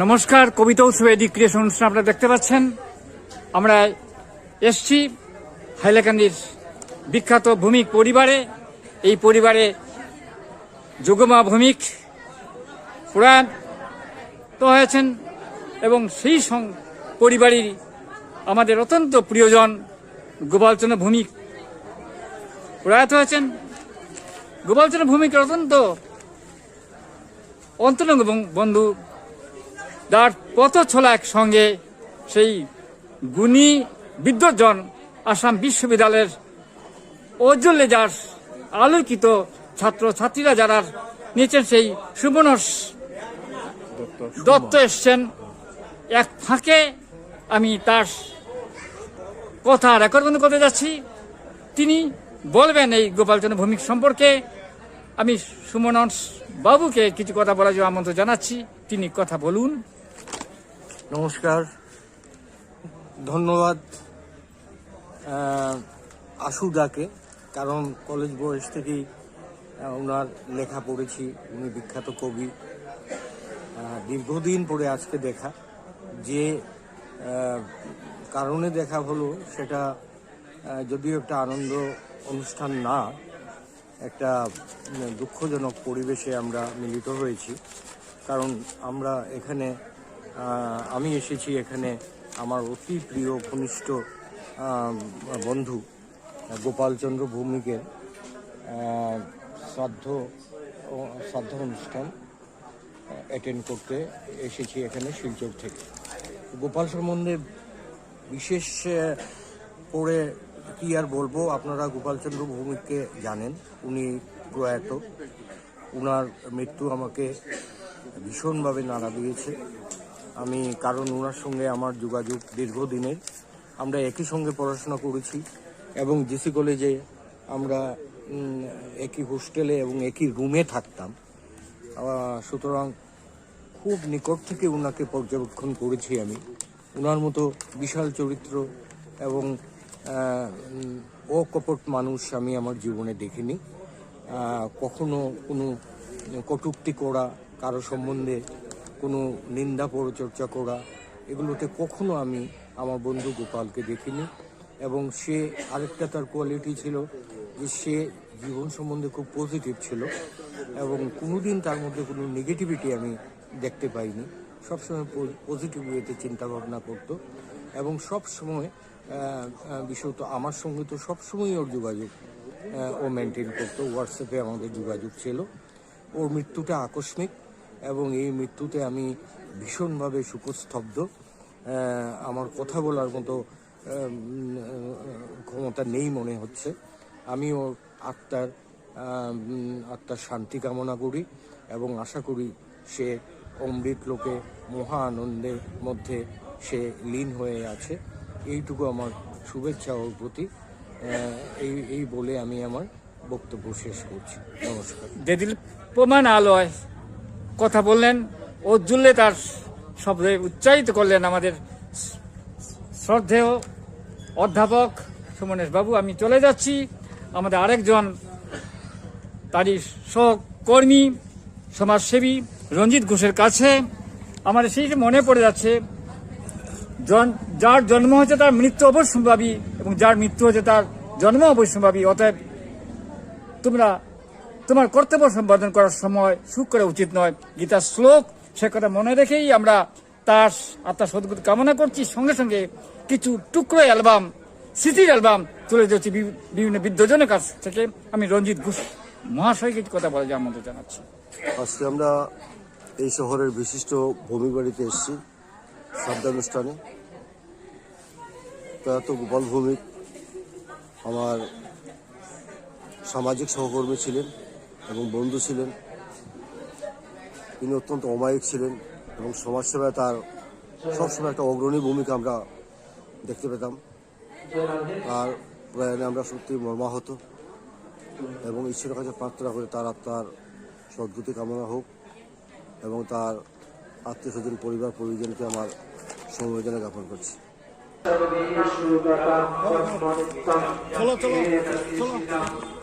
নমস্কার, কবিতা উৎসব এডি ক্রিয়েশন অনুষ্ঠান আপনারা দেখতে পাচ্ছেন। আমরা এসছি হাইলাকান্দির বিখ্যাত ভূমিক পরিবারে। এই পরিবারে যোগমা ভূমিক প্রয়াত তো হয়েছেন এবং সেই পরিবারের আমাদের অত্যন্ত প্রিয়জন গোপালচন্দ্র ভূমিক। প্রয়াত হয়েছেন। গোপালচন্দ্র ভূমিকের অত্যন্ত অন্তরঙ্গ বন্ধু তার পথ ছোলা একসঙ্গে সেই গুণী বিদ্বজন আসাম বিশ্ববিদ্যালয়ের ঔজ্জ্বল্যে যার আলোকিত ছাত্র ছাত্রীরা যারা নিয়েছেন সেই সুবর্ণস দত্ত এসছেন। এক ফাঁকে আমি তার কথা রেকর্ড করতে যাচ্ছি। তিনি বলবেন এই গোপালচন্দ্র ভূমিক সম্পর্কে। আমি সুমনস বাবুকে কিছু কথা বলার জন্য আমন্ত্রণ জানাচ্ছি। তিনি কথা বলুন। নমস্কার। ধন্যবাদ আশুদাকে কারণ কলেজ বয়স থেকেই ওনার লেখা পড়েছি, উনি বিখ্যাত কবি। দীর্ঘদিন পরে আজকে দেখা। যে কারণে দেখা হলো, সেটা যদিও একটা আনন্দ অনুষ্ঠান না, একটা দুঃখজনক পরিবেশে আমরা মিলিত হয়েছি। কারণ আমরা এখানে আমি এসেছি এখানে আমার অতি প্রিয় ঘনিষ্ঠ বন্ধু, গোপালচন্দ্র ভৌমিকের শ্রাদ্ধ শ্রাদ্ধ অনুষ্ঠান অ্যাটেন্ড করতে এসেছি এখানে শিলচর থেকে। গোপাল সম্বন্ধে বিশেষ করে কি আর বলব, আপনারা গোপালচন্দ্র ভৌমিককে জানেন, উনি প্রয়াত। উনার মৃত্যু আমাকে ভীষণভাবে নাড়া দিয়েছে। আমি কারণ ওনার সঙ্গে আমার যোগাযোগ দীর্ঘদিনের। আমরা একই সঙ্গে পড়াশোনা করেছি এবং জিসি কলেজে আমরা একই হোস্টেলে এবং একই রুমে থাকতাম। সুতরাং খুব নিকট থেকে ওনাকে পর্যবেক্ষণ করেছি আমি। ওনার মতো বিশাল চরিত্র এবং অকপট মানুষ আমি আমার জীবনে দেখিনি। কখনো কোনো কটূক্তি করা কারও সম্বন্ধে কোনো নিন্দা পরচর্চা করা, এগুলোতে কখনো আমি আমার বন্ধু গোপালকে দেখিনি এবং সে আরেকটা তার কোয়ালিটি ছিল যে সে জীবন সম্বন্ধে খুব পজিটিভ ছিল এবং কোনোদিন তার মধ্যে কোনো নেগেটিভিটি আমি দেখতে পাইনি। সবসময় পজিটিভ ওয়েতে চিন্তা ভাবনা করতো এবং সব সময় বিশেষত আমার সঙ্গে তো সবসময় ওর যোগাযোগ ও মেনটেন করতো হোয়াটসঅ্যাপে আমাদের যোগাযোগ ছিল। ওর মৃত্যুটা আকস্মিক। এবং এই মৃত্যুতে আমি ভীষণভাবে সুখস্তব্ধ। আমার কথা বলার মতো ক্ষমতা নেই মনে হচ্ছে। আমি ওর আত্মার আত্মার শান্তি কামনা করি এবং আশা করি সে অমৃত লোকে মহা আনন্দের মধ্যে সে লীন হয়ে আছে। এইটুকু আমার শুভেচ্ছা ওর প্রতি। এই এই বলে আমি আমার বক্তব্য শেষ করছি। নমস্কার। প্রমাণ আলোয় কথা বললেন। ঔজ্জ্বল্যে তার শব্দে উচ্চারিত করলেন আমাদের শ্রদ্ধেয় অধ্যাপক সুমনেশ বাবু। আমি চলে যাচ্ছি। আমাদের আরেকজন তারই সহকর্মী, সমাজসেবী রঞ্জিত ঘোষের কাছে। আমার সেই মনে পড়ে যাচ্ছে যার জন্ম হয়েছে তার মৃত্যু অবশ্যম্ভাবী এবং যার মৃত্যু হয়েছে তার জন্ম অবশ্যম্ভাবী। অতএব তোমরা তোমার কর্তব্য সম্পাদন করার সময় সুখ করা উচিত নয়। গীতার শ্লোক, সে কথা মনে রেখেই আমরা তার আত্মার সদ্গতি কামনা করছি। সঙ্গে সঙ্গে কিছু টুকরো অ্যালবাম স্মৃতির অ্যালবাম তুলে দিচ্ছি বি- বিভিন্ন বিদ্যজনের কাছ থেকে। আমি রঞ্জিত ঘোষ মহাশয়কে কিছু কথা বলে আমন্ত্রণ জানাচ্ছি। আজকে আমরা এই শহরের বিশিষ্ট ভূমি বাড়িতে এসেছি শ্রদ্ধানুষ্ঠানে প্রয়াত গোপাল ভৌমিক আমার সামাজিক সহকর্মী ছিলেন। এবং বন্ধু ছিলেন। তিনি অত্যন্ত অমায়িক ছিলেন এবং সমাজসেবায় তার সবসময় একটা অগ্রণী ভূমিকা আমরা দেখতে পেতাম। তার প্রয়াণে আমরা সত্যি মর্মাহত এবং ঈশ্বরের কাছে প্রার্থনা করে তার আত্মার সদ্গতি কামনা হোক এবং তার আত্মীয় স্বজন পরিবার, পরিজনকে আমার সমবেদনা জ্ঞাপন করছি। চলো চলো চলো।